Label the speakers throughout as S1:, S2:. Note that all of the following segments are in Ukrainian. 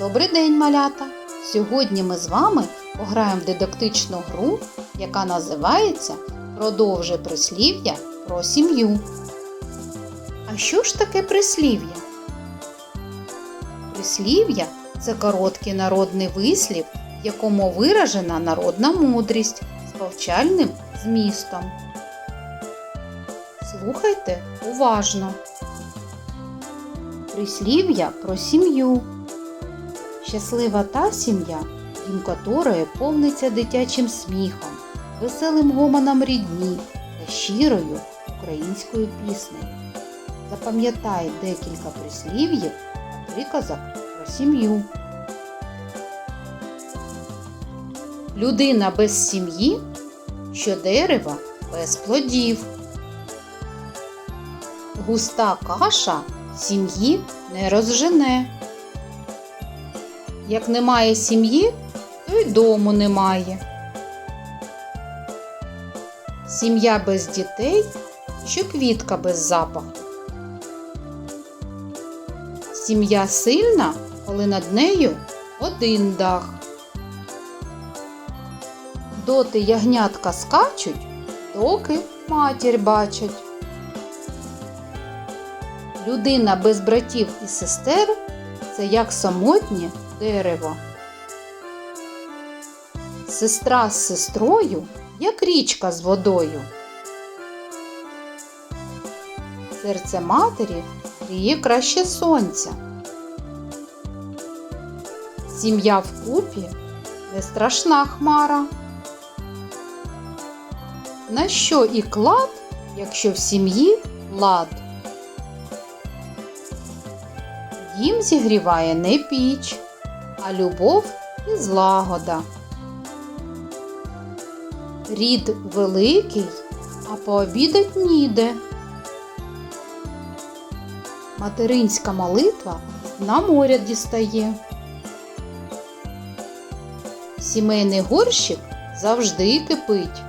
S1: Добрий день, малята! Сьогодні ми з вами пограємо дидактичну гру, яка називається Продовжи прислів'я про сім'ю. А що ж таке прислів'я? Прислів'я це короткий народний вислів, в якому виражена народна мудрість з повчальним змістом. Слухайте уважно. Прислів'я про сім'ю. Щаслива та сім'я, дім котрої повниться дитячим сміхом, веселим гомоном рідні та щирою українською піснею. Запам'ятай декілька прислів'їв та приказок про сім'ю. Людина без сім'ї, що дерева без плодів. Густа каша сім'ї не розжене. Як немає сім'ї, то й дому немає. Сім'я без дітей, що квітка без запаху. Сім'я сильна, коли над нею один дах. Доти ягнятка скачуть, доки матір бачать. Людина без братів і сестер це як самотнє дерево. Сестра з сестрою, як річка з водою. Серце матері гріє краще сонця. Сім'я вкупі не страшна хмара. На що і клад, якщо в сім'ї лад? Дім зігріває не піч, а любов і злагода. Рід великий, а пообідать ніде. Материнська молитва на моря дістає. Сімейний горщик завжди кипить.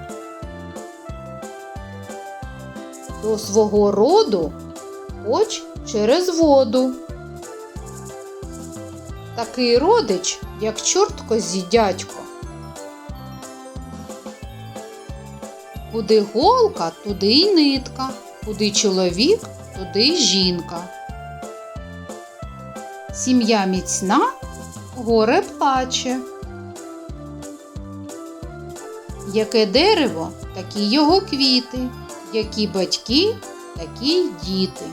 S1: До свого роду хоч через воду. Такий родич, як чорт козі дядько. Куди голка, туди й нитка, куди чоловік, туди й жінка. Сім'я міцна, горе плаче. Яке дерево, такі його квіти, які батьки, такі й діти.